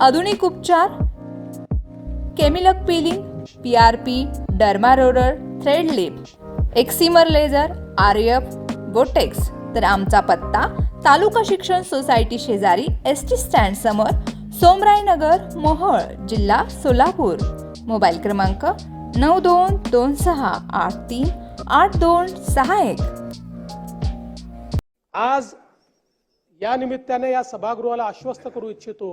आधुनिक उपचार केमिलक peeling P R P derma roller thread lip excimer laser R F Botox तर आमचा पत्ता तालुका शिक्षण सोसायटी शेजारी एस टी स्टँड समोर सोमरायनगर मोहोळ जिल्हा सोलापूर. मोबाईल क्रमांक नऊ दोन दोन सहा आठ तीन आठ दोन सहा एक. आज या निमित्ताने या सभागृहाला आश्वस्त करू इच्छितो